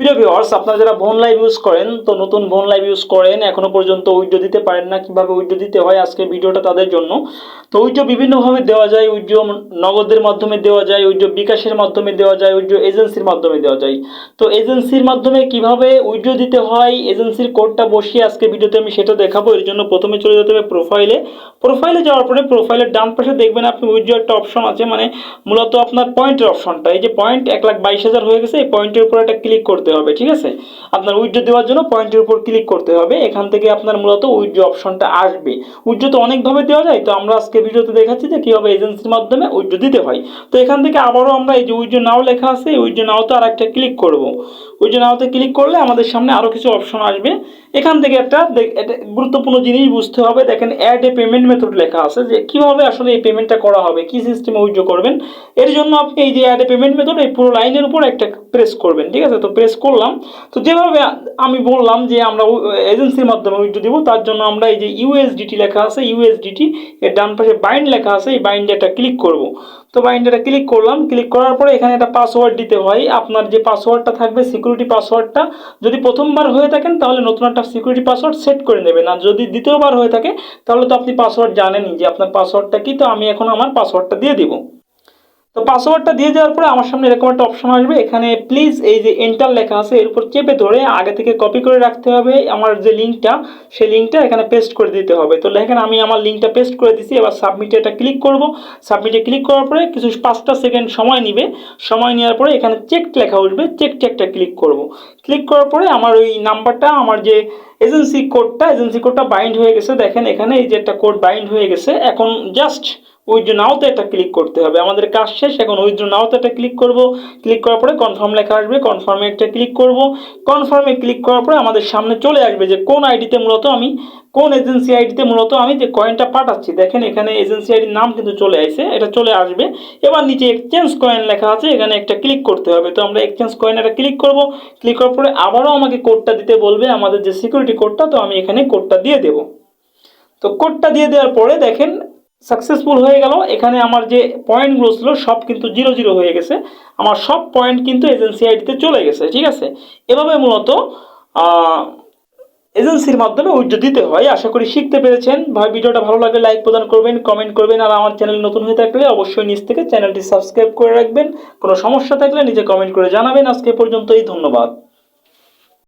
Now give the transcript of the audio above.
প্রিয় ভিউয়ার্স আপনারা যারা বোন লাইভ ইউজ করেন, তো নতুন বোন লাইভ ইউজ করেন, এখনও পর্যন্ত উইড্রো দিতে পারেন না, কীভাবে উইড্রো দিতে হয় আজকে ভিডিওটা তাদের জন্য। তো উইড্রো বিভিন্নভাবে দেওয়া যায়, উইড্রো নগদের মাধ্যমে দেওয়া যায়, উইড্রো বিকাশের মাধ্যমে দেওয়া যায়, উইড্রো এজেন্সির মাধ্যমে দেওয়া যায়। তো এজেন্সির মাধ্যমে কীভাবে উইড্রো দিতে হয়, এজেন্সির কোডটা বসিয়ে আজকে ভিডিওতে আমি সেটা দেখাবো, এর জন্য প্রথমে চলে যেতে হবে প্রোফাইলে প্রোফাইলে যাওয়ার পরে প্রোফাইলের ডান পাশে দেখবেন আপনি উইড্রো একটা অপশন আছে মানে মূলত আপনার পয়েন্টের অপশনটা এই যে পয়েন্ট এক লাখ বাইশ হাজার হয়ে গেছে, এই পয়েন্টের উপর একটা ক্লিক করতে হবে, ঠিক আছে? আপনার উইড্রো দেওয়ার জন্য পয়েন্টের উপর ক্লিক করতে হবে, এখান থেকে আপনার মূলত উইড্রো অপশনটা আসবে। উইড্রো তো অনেকভাবে দেওয়া যায়, তো আমরা আজকে ভিডিওতে দেখাচ্ছি যে কীভাবে এজেন্সির মাধ্যমে উইড্রো দিতে হয়। তো এখান থেকে আবারও আমরা এই যে উইড্রো নাও লেখা আছে উইড্রো নাওতে আর একটা ক্লিক করব। উইড্রো নাওতে ক্লিক করলে আমাদের সামনে আরও কিছু অপশন আসবে। এখান থেকে একটা গুরুত্বপূর্ণ জিনিস বুঝতে হবে, দেখেন অ্যাড এ পেমেন্ট মেথড লেখা আছে যে কীভাবে আসলে এই পেমেন্টটা করা হবে, কি সিস্টেমে উইড্রো করবেন। এর জন্য আপনি এই যে অ্যাড এ পেমেন্ট মেথড এই পুরো লাইনের উপর একটা প্রেস করবেন, ঠিক আছে? তো প্রেস করলাম। তো যেভাবে আমি বললাম যে আমরা এজেন্সির মাধ্যমে উইড্রো দিব, তার জন্য আমরা এই যে ইউএসডিটি লেখা আছে ইউএসডিটি এর ডান পাশে বাইন্ড লেখা আছে, এই বাইন্ডে একটা ক্লিক করব। তো বাইন্ডারে ক্লিক করলাম, ক্লিক করার পরে এখানে একটা পাসওয়ার্ড দিতে হয়। আপনার যে পাসওয়ার্ডটা থাকবে, সিকিউরিটি পাসওয়ার্ডটা, যদি প্রথমবার হয়ে থাকেন, তাহলে নতুন একটা সিকিউরিটি পাসওয়ার্ড সেট করে নেবেন। আর যদি দ্বিতীয়বার হয়ে থাকে, তাহলে তো আপনি পাসওয়ার্ড জানেনই যে আপনার পাসওয়ার্ডটা কি, তো আমি এখন আমার পাসওয়ার্ডটা দিয়ে দিব। তো পাসওয়ার্ডটা দিয়ে দেওয়ার পরে আমার সামনে এরকম একটা অপশন আসবে। এখানে প্লিজ এই যে এন্টার লেখা আছে, এর উপর চেপে ধরে আগে থেকে কপি করে রাখতে হবে আমার যে লিঙ্কটা সেই লিঙ্কটা এখানে পেস্ট করে দিতে হবে। তো দেখেন আমি আমার লিঙ্কটা পেস্ট করে দিছি, এবার সাবমিটে এটা ক্লিক করব। সাবমিটে ক্লিক করার পরে কিছু পাঁচটা সেকেন্ড সময় নিবে। সময় নেওয়ার পরে এখানে চেক লেখা উঠবে চেক চেকটা ক্লিক করব। ক্লিক করার পরে আমার ওই নাম্বারটা আমার যে এজেন্সি কোডটা এজেন্সি কোডটা বাইন্ড হয়ে গেছে। দেখেন এখানে এই যে একটা কোড বাইন্ড হয়ে গেছে। এখন জাস্ট উইথড্র নাওতে একটা ক্লিক করতে হবে। আমাদের কাজ শেষ, এখন উইথড্র নাওতে একটা ক্লিক করব। ক্লিক করার পরে কনফার্ম লেখা আসবে কনফার্মে একটা ক্লিক করব। কনফার্মে ক্লিক করার পরে আমাদের সামনে চলে আসবে যে কোন আইডিতে মূলত আমি, কোন এজেন্সি আইডিতে মূলত আমি যে কয়েনটা পাঠাচ্ছি। দেখেন এখানে এজেন্সি আইডির নাম কিন্তু চলে আসে, এটা চলে আসবে। এবার নিচে এক্সচেঞ্জ কয়েন লেখা আছে, এখানে একটা ক্লিক করতে হবে। তো আমরা এক্সচেঞ্জ কয়েন একটা ক্লিক করব। ক্লিক করার পরে আবারও আমাকে কোডটা দিতে বলবে, আমাদের যে সিকিউরিটি কোডটা তো আমি এখানে কোডটা দিয়ে দেবো। তো কোডটা দিয়ে দেওয়ার পরে দেখেন সাকসেসফুল হয়ে গেল। এখানে আমার যে পয়েন্টগুলো ছিল, সব কিন্তু জিরো জিরো হয়ে গেছে। আমার সব পয়েন্ট কিন্তু এজেন্সি আইডিতে চলে গেছে, ঠিক আছে? এভাবে মূলত এজেন্সির মাধ্যমে উইড্রো দিতে হয়। আশা করি শিখতে পেরেছেন। ভাই, ভিডিওটা ভালো লাগলে লাইক প্রদান করবেন কমেন্ট করবেন, আর আমার চ্যানেল নতুন হয়ে থাকলে অবশ্যই নিচ থেকে চ্যানেলটি সাবস্ক্রাইব করে রাখবেন। কোনো সমস্যা থাকলে নিজে কমেন্ট করে জানাবেন। আজকে পর্যন্তই, ধন্যবাদ।